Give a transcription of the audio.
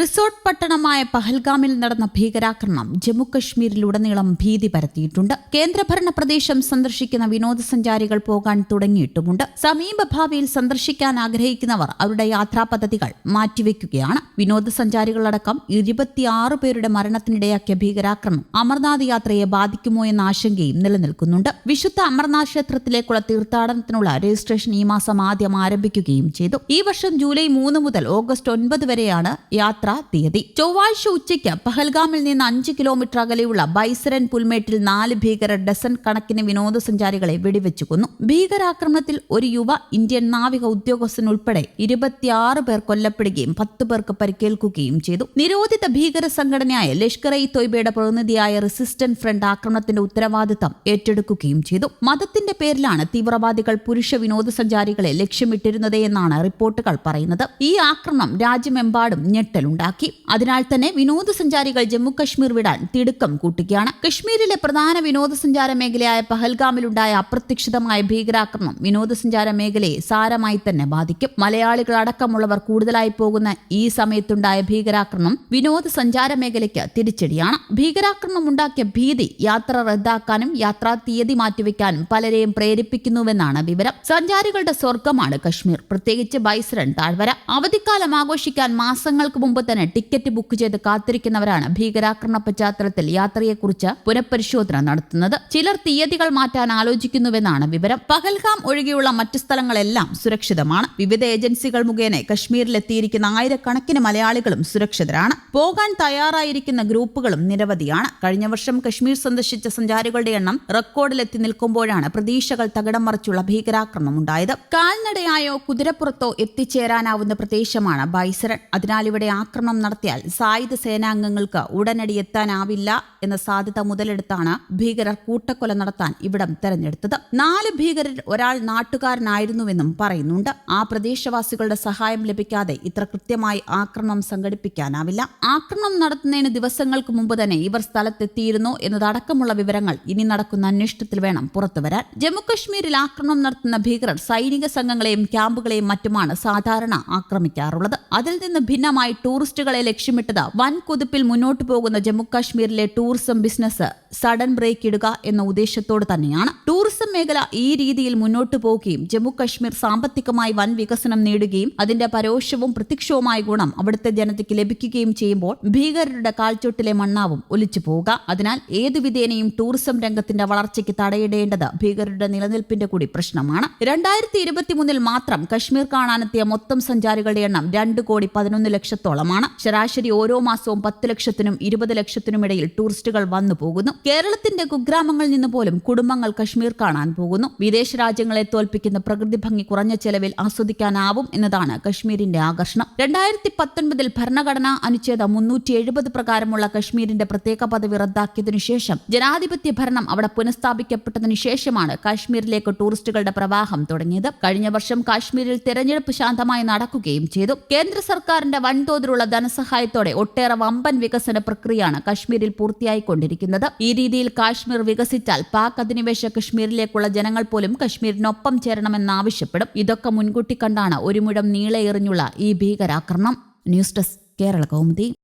Resort പട്ടണമായ പഹൽഗാമിൽ നടന്ന ഭീകരാക്രമണം ജമ്മുകശ്മീരിലുടനീളം ഭീതി പരത്തിയിട്ടുണ്ട്. കേന്ദ്രഭരണ പ്രദേശം സന്ദർശിക്കുന്ന വിനോദസഞ്ചാരികൾ പോകാൻ തുടങ്ങിയിട്ടുമുണ്ട്. സമീപഭാവിയിൽ സന്ദർശിക്കാൻ ആഗ്രഹിക്കുന്നവർ അവരുടെ യാത്രാ പദ്ധതികൾ മാറ്റിവെക്കുകയാണ്. വിനോദസഞ്ചാരികളടക്കം ഇരുപത്തിയാറ് പേരുടെ മരണത്തിനിടയാക്കിയ ഭീകരാക്രമണം അമർനാഥ് യാത്രയെ ബാധിക്കുമോ എന്ന ആശങ്കയും നിലനിൽക്കുന്നുണ്ട്. വിശുദ്ധ അമർനാഥ് ക്ഷേത്രത്തിലേക്കുള്ള തീർത്ഥാടനത്തിനുള്ള രജിസ്ട്രേഷൻ ഈ മാസം ആദ്യം ആരംഭിക്കുകയും ചെയ്തു. ഈ വർഷം ജൂലൈ മൂന്ന് മുതൽ ഓഗസ്റ്റ് ഒൻപത് വരെയാണ് യാത്രാ തീയതി. ചൊവ്വാഴ്ച ഉച്ചയ്ക്ക് പഹൽഗാമിൽ നിന്ന് അഞ്ച് കിലോമീറ്റർ അകലെയുള്ള ബൈസരൻ പുൽമേട്ടിൽ നാല് ഭീകരർ ഡസൺ കണക്കിന് വിനോദസഞ്ചാരികളെ വെടിവെച്ചു കൊന്നു. ഭീകരാക്രമണത്തിൽ ഒരു യുവ ഇന്ത്യൻ നാവിക ഉദ്യോഗസ്ഥൻ ഉൾപ്പെടെ ഇരുപത്തിയാറ് പേർ കൊല്ലപ്പെടുകയും പത്ത് പേർക്ക് പരിക്കേൽക്കുകയും ചെയ്തു. നിരോധിത ഭീകര സംഘടനയായ ലഷ്കർ ഇ തൊയ്ബയുടെ പ്രതിനിധിയായ റെസിസ്റ്റന്റ് ഫ്രണ്ട് ആക്രമണത്തിന്റെ ഉത്തരവാദിത്തം ഏറ്റെടുക്കുകയും ചെയ്തു. മതത്തിന്റെ പേരിലാണ് തീവ്രവാദികൾ പുരുഷ വിനോദസഞ്ചാരികളെ ലക്ഷ്യമിട്ടിരുന്നത് എന്നാണ് റിപ്പോർട്ടുകൾ പറയുന്നത്. ഈ ആക്രമണം രാജ്യമെമ്പാടും ഞെട്ടലുണ്ടാക്കി അതിനാൽ തന്നെ വിനോദസഞ്ചാരികൾ ജമ്മു കശ്മീർ വിടാൻ തിടുക്കം കൂട്ടുകയാണ്. കശ്മീരിലെ പ്രധാന വിനോദസഞ്ചാര മേഖലയായ പഹൽഗാമിലുണ്ടായ അപ്രതീക്ഷിതമായ ഭീകരാക്രമണം വിനോദസഞ്ചാര മേഖലയെ സാരമായി തന്നെ ബാധിക്കും. മലയാളികൾ അടക്കമുള്ളവർ കൂടുതലായി പോകുന്ന ഈ സമയത്തുണ്ടായ ഭീകരാക്രമണം വിനോദസഞ്ചാര മേഖലയ്ക്ക് തിരിച്ചടിയാണ്. ഭീകരാക്രമണം ഉണ്ടാക്കിയ ഭീതി യാത്ര റദ്ദാക്കാനും യാത്രാ തീയതി മാറ്റിവെക്കാനും പലരെയും പ്രേരിപ്പിക്കുന്നുവെന്നാണ് വിവരം. സഞ്ചാരികളുടെ സ്വർഗമാണ് കശ്മീർ. പ്രത്യേകിച്ച് ബൈസ്രൺ താഴ്വര. അവധിക്കാലം ആഘോഷിക്കാൻ മാസങ്ങൾക്ക് മുമ്പ് തന്നെ ടിക്കറ്റ് ബുക്ക് ചെയ്ത് കാത്തിരിക്കുന്നവരാണ് ഭീകരാക്രമണ പശ്ചാത്തലത്തിൽ യാത്രയെക്കുറിച്ച് പുനഃപരിശോധന നടത്തുന്നത്. ചിലർ തീയതികൾ മാറ്റാൻ ആലോചിക്കുന്നുവെന്നാണ് വിവരം. പഹൽഗാം ഒഴികെയുള്ള മറ്റു സ്ഥലങ്ങളെല്ലാം സുരക്ഷിതമാണ്. വിവിധ ഏജൻസികൾ മുഖേന കശ്മീരിലെത്തിയിരിക്കുന്ന ആയിരക്കണക്കിന് മലയാളികളും സുരക്ഷിതരാണ്. പോകാൻ തയ്യാറായിരിക്കുന്ന ഗ്രൂപ്പുകളും നിരവധിയാണ്. കഴിഞ്ഞ വർഷം കശ്മീർ സന്ദർശിച്ച സഞ്ചാരികളുടെ എണ്ണം റെക്കോർഡിലെത്തി നിൽക്കുമ്പോഴാണ് പ്രതീക്ഷകൾ തകിടം മറിച്ചുള്ള ഭീകരാക്രമണം ഉണ്ടായത്. കാൽനടയായോ കുതിരപ്പുറത്തോ എത്തിച്ചേരാനാവുന്ന പ്രദേശമാണ് ബൈസരൺ അതിനാൽ ഇവിടെ ആക്രമണം നടത്തിയാൽ സായുധ സേനാംഗങ്ങൾക്ക് ഉടനടി എത്താനാവില്ല എന്ന സാധ്യത മുതലെടുത്താണ് ഭീകരർ കൂട്ടക്കൊല നടത്താൻ ഇവിടം തെരഞ്ഞെടുത്തത്. നാല് ഭീകരർ ഒരാൾ നാട്ടുകാരനായിരുന്നുവെന്നും പറയുന്നുണ്ട്. ആ പ്രദേശവാസികളുടെ സഹായം ലഭിക്കാതെ ഇത്ര കൃത്യമായി ആക്രമണം സംഘടിപ്പിക്കാനാവില്ല. ആക്രമണം നടത്തുന്നതിന് ദിവസങ്ങൾക്ക് മുമ്പ് തന്നെ ഇവർ സ്ഥലത്തെത്തിയിരുന്നു എന്നതടക്കമുള്ള വിവരങ്ങൾ ഇനി നടക്കുന്ന അന്വേഷണത്തിൽ വേണം പുറത്തുവരാൻ. ജമ്മുകശ്മീരിൽ ആക്രമണം നടത്തുന്ന ഭീകരർ സൈനിക സംഘങ്ങളെയും ക്യാമ്പുകളെയും മറ്റുമാണ് സാധാരണ ആക്രമിക്കാറുള്ളത്. അതിൽ നിന്ന് ഭിന്നമായി ടൂറിസ്റ്റുകളെ ലക്ഷ്യമിട്ടത് വൻ കുതിപ്പിൽ മുന്നോട്ടു പോകുന്ന ജമ്മുകാശ്മീരിലെ ടൂറിസം ബിസിനസ്. സഡൻ ബ്രേക്ക് ഇടുക എന്ന ഉദ്ദേശത്തോട് തന്നെയാണ്. ടൂറിസം മേഖല ഈ രീതിയിൽ മുന്നോട്ടു പോവുകയും ജമ്മുകശ്മീർ സാമ്പത്തികമായി വൻ വികസനം നേടുകയും അതിന്റെ പരോക്ഷവും പ്രത്യക്ഷവുമായ ഗുണം അവിടുത്തെ ജനതയ്ക്ക് ലഭിക്കുകയും ചെയ്യുമ്പോൾ ഭീകരരുടെ കാൽച്ചൊട്ടിലെ മണ്ണാവും ഒലിച്ചു പോവുക. അതിനാൽ ഏതു വിധേനയും ടൂറിസം രംഗത്തിന്റെ വളർച്ചയ്ക്ക് തടയിടേണ്ടത് ഭീകരരുടെ നിലനിൽപ്പിന്റെ കൂടി പ്രശ്നമാണ്. രണ്ടായിരത്തി ഇരുപത്തിമൂന്നിൽ മാത്രം കശ്മീർ കാണാനെത്തിയ മൊത്തം സഞ്ചാരികളുടെ എണ്ണം രണ്ട് കോടി പതിനൊന്ന് ലക്ഷത്തോളമാണ്. ശരാശരി ഓരോ മാസവും പത്ത് ലക്ഷത്തിനും ഇരുപത് ലക്ഷത്തിനും ഇടയിൽ ടൂറിസ്റ്റുകൾ വന്നു പോകുന്നു. കേരളത്തിന്റെ കുഗ്രാമങ്ങളിൽ നിന്ന് പോലും കുടുംബങ്ങൾ കശ്മീർ കാണാൻ പോകുന്നു. വിദേശ രാജ്യങ്ങളെ തോൽപ്പിക്കുന്ന പ്രകൃതി ഭംഗി കുറഞ്ഞ ചെലവിൽ ആസ്വദിക്കാനാവും എന്നതാണ് കശ്മീരിന്റെ ആകർഷണം. രണ്ടായിരത്തി പത്തൊൻപതിൽ ഭരണഘടനാ അനുച്ഛേദം മുന്നൂറ്റി എഴുപത് പ്രകാരമുള്ള കശ്മീരിന്റെ പ്രത്യേക പദവി റദ്ദാക്കിയതിനു ശേഷം ജനാധിപത്യ ഭരണം അവിടെ പുനഃസ്ഥാപിക്കപ്പെട്ടതിനു ശേഷമാണ് കാശ്മീരിലേക്ക് ടൂറിസ്റ്റുകളുടെ പ്രവാഹം തുടങ്ങിയത്. കഴിഞ്ഞ വർഷം കാശ്മീരിൽ തെരഞ്ഞെടുപ്പ് ശാന്തമായി നടക്കുകയും ചെയ്തു. കേന്ദ്ര സർക്കാരിന്റെ വൻതോതിലുള്ള ധനസഹായത്തോടെ ഒട്ടേറെ വമ്പൻ വികസന പ്രക്രിയയാണ് കശ്മീരിൽ പൂർത്തിയായിക്കൊണ്ടിരിക്കുന്നത്. ഈ രീതിയിൽ കാശ്മീർ വികസിച്ചാൽ പാക് അധിനിവേശ കശ്മീരിലേക്കുള്ള ജനങ്ങൾ പോലും കശ്മീരിനൊപ്പം ചേരണമെന്നാവശ്യപ്പെടും. ഇതൊക്കെ മുൻകൂട്ടി കണ്ടാണ് ഒരു മുഴം നീളെ എറിഞ്ഞുള്ള ഈ ഭീകരാക്രമണം. News desk Kerala Kaumudi.